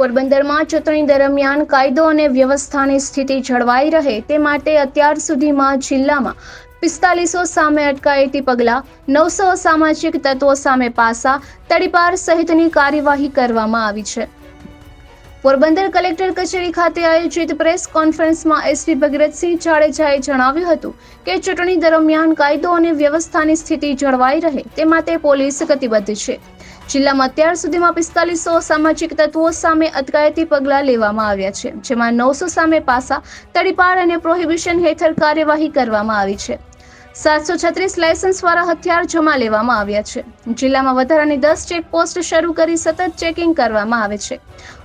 પોરબંદરમાં ચૂંટણી દરમિયાન કાયદો અને વ્યવસ્થાની સ્થિતિ જળવાઈ રહે તે માટે અત્યાર સુધીમાં જિલ્લામાં પિસ્તાલીસો સામે અટકાયતી પગલાં, નવસો સામાજિક તત્વો સામે પાસા, તડીપાર સહિતની કાર્યવાહી કરવામાં આવી છે. પોરબંદર કલેક્ટર કચેરી ખાતે આયોજિત પ્રેસ કોન્ફરન્સમાં એસપી ભગીરથસિંહ જાડેજાએ જણાવ્યું હતું કે ચૂંટણી દરમિયાન કાયદો અને વ્યવસ્થાની સ્થિતિ જળવાઈ રહે તે માટે પોલીસ કટિબદ્ધ છે. જિલ્લામાં અત્યાર સુધીમાં પિસ્તાલીસો સામાજિક તત્વો સામે અટકાયતી પગલાં લેવામાં આવ્યા છે, જેમાં નવસો સામે પાસા, તડીપાર અને પ્રોહિબિશન હેઠળ કાર્યવાહી કરવામાં આવી છે. સાતસો છત્રીસ લાયસન્સવાળા હથિયાર જમા લેવામાં આવ્યા છે. જિલ્લામાં વધારાની દસ ચેકપોસ્ટ શરૂ કરી સતત ચેકિંગ કરવામાં આવે છે.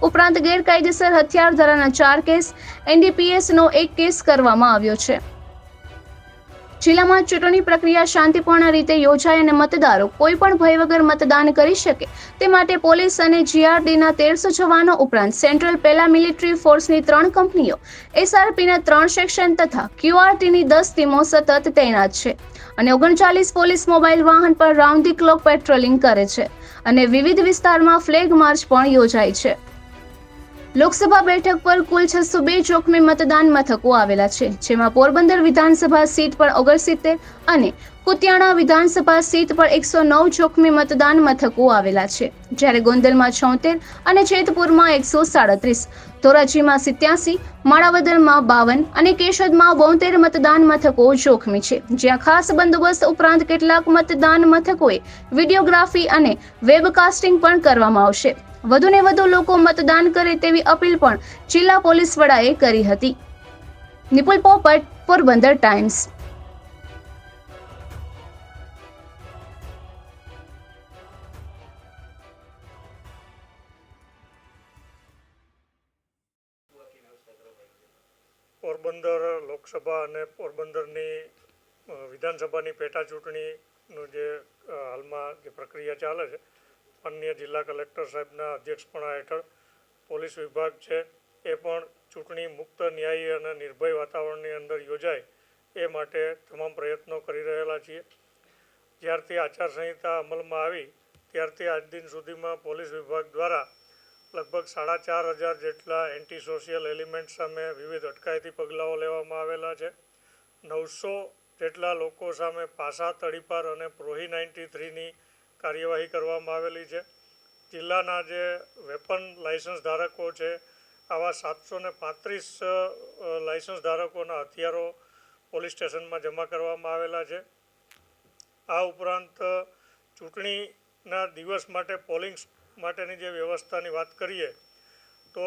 ઉપરાંત ગેરકાયદેસર હથિયાર ધરાના ચાર કેસ એનડીપીએસનો એક કેસ કરવામાં આવ્યો છે. જિલ્લામાં ચૂંટણી પ્રક્રિયા શાંતિપૂર્ણ રીતે યોજાય અને મતદારો કોઈ પણ ભય વગર મતદાન કરી શકે, તે માટે પોલીસ અને જીઆરડીના તેરસો જવાનો ઉપરાંત સેન્ટ્રલ પેલા મિલિટરી ફોર્સની ત્રણ કંપનીઓ, એસઆરપીના ત્રણ સેક્શન તથા ક્યુઆરટીની દસ ટીમો સતત તૈનાત છે અને ઓગણચાલીસ પોલીસ મોબાઈલ વાહન પર રાઉન્ડ ધી ક્લોક પેટ્રોલિંગ કરે છે અને વિવિધ વિસ્તારમાં ફ્લેગ માર્ચ પણ યોજાય છે. લોકસભા બેઠક પર કુલ છસો બે ચોકમે મતદાન મથકો આવેલા છે, જેમાં પોરબંદર વિધાનસભા સીટ પર ઓગણસિત્તેર અને કુતિયાણા વિધાનસભા સીટ પર એકસો નવ ચોકમે મતદાન મથકો આવેલા છે. જ્યારે ગોંડલમાં છોતેર અને જેતપુરમાં એકસો સાડત્રીસ, ધોરાજીમાં સિત્યાસી, માણાવદરમાં બાવન અને કેશોદમાં બોતેર મતદાન મથકો જોખમી છે. જ્યાં ખાસ બંદોબસ્ત ઉપરાંત કેટલાક મતદાન મથકોએ વિડીયોગ્રાફી અને વેબકાસ્ટિંગ પણ કરવામાં આવશે. વધુને વધુ લોકો મતદાન કરે તેવી અપીલ પણ જિલ્લા પોલીસ વડાએ કરી હતી. નિપુલ પોપટ, પોરબંદર ટાઈમ્સ. પોરબંદર લોકસભા અને પોરબંદરની વિધાનસભાની પેટા ચૂંટણીનું જે હાલમાં જે પ્રક્રિયા ચાલે છે અન્ય જિલ્લા કલેક્ટર સાહેબના અધ્યક્ષપણા હેઠળ પોલીસ વિભાગ છે. એ પણ ચૂંટણી મુક્ત, ન્યાયી અને નિર્ભય વાતાવરણની અંદર યોજાય એ માટે તમામ પ્રયત્નો કરી રહેલા છીએ. જ્યારથી આચારસંહિતા અમલમાં આવી, ત્યારથી આજ દિન સુધીમાં પોલીસ વિભાગ દ્વારા લગભગ સાડા ચાર હજાર જેટલા એન્ટી સોશિયલ એલિમેન્ટ સામે વિવિધ અટકાયતી પગલાઓ લેવામાં આવેલા છે. નવસો જેટલા લોકો સામે પાસા, તડીપાર અને પ્રોહી નાઇન્ટી થ્રીની કાર્યવાહી કરવામાં આવેલી છે. જિલ્લાના જે વેપન લાઇસન્સ ધારકો છે, આવા સાતસો ને પાંત્રીસ લાઇસન્સ ધારકોના હથિયારો પોલીસ સ્ટેશનમાં જમા કરવામાં આવેલા છે. આ ઉપરાંત ચૂંટણીના દિવસ માટે પોલિંગ માટેની જે વ્યવસ્થાની વાત કરીએ, તો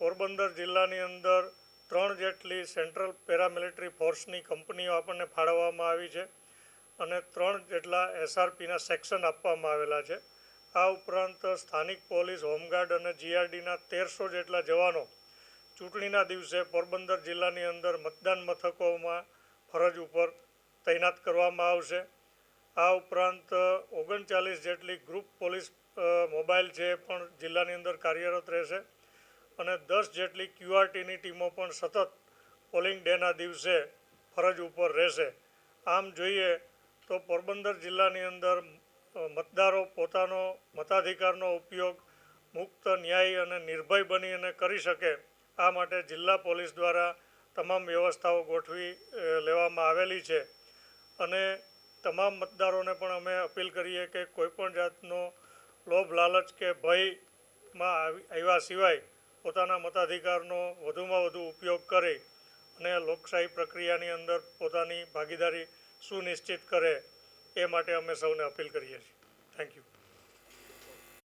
પોરબંદર જિલ્લાની અંદર ત્રણ જેટલી સેન્ટ્રલ પેરામિલિટરી ફોર્સની કંપનીઓ આપણને ફાળવવામાં આવી છે. અને ત્રણ જેટલા એસઆરપીના સેક્શન આપવામાં આવેલા છે. આ ઉપરાંત સ્થાનિક પોલીસ, હોમગાર્ડ અને જીઆરડીના તેરસો જેટલા જવાનો ચૂંટણીના દિવસે પોરબંદર જિલ્લાની અંદર મતદાન મથકોમાં ફરજ ઉપર તૈનાત કરવામાં આવશે. આ ઉપરાંત ઓગણચાલીસ જેટલી ગ્રુપ પોલીસ મોબાઈલ છે પણ જિલ્લાની અંદર કાર્યરત રહેશે. અને દસ જેટલી ક્યુઆરટીની ટીમો પણ સતત પોલિંગ ડેના દિવસે ફરજ ઉપર રહેશે. આમ જોઈએ તો પોરબંદર જિલ્લાની અંદર મતદારો પોતાનો મતાધિકારનો ઉપયોગ મુક્ત, ન્યાયી અને નિર્ભય બની અને કરી શકે, આ માટે જિલ્લા પોલીસ દ્વારા તમામ વ્યવસ્થાઓ ગોઠવી લેવામાં આવેલી છે. અને તમામ મતદારોને પણ અમે અપીલ કરીએ કે કોઈપણ જાતનો લોભ, લાલચ કે ભયમાં આવી- આવ્યા સિવાય પોતાના મતાધિકારનો વધુમાં વધુ ઉપયોગ કરે અને લોકશાહી પ્રક્રિયાની અંદર પોતાની ભાગીદારી સુનિશ્ચિત કરે એ માટે અમે સૌને અપીલ કરીએ છીએ. Thank you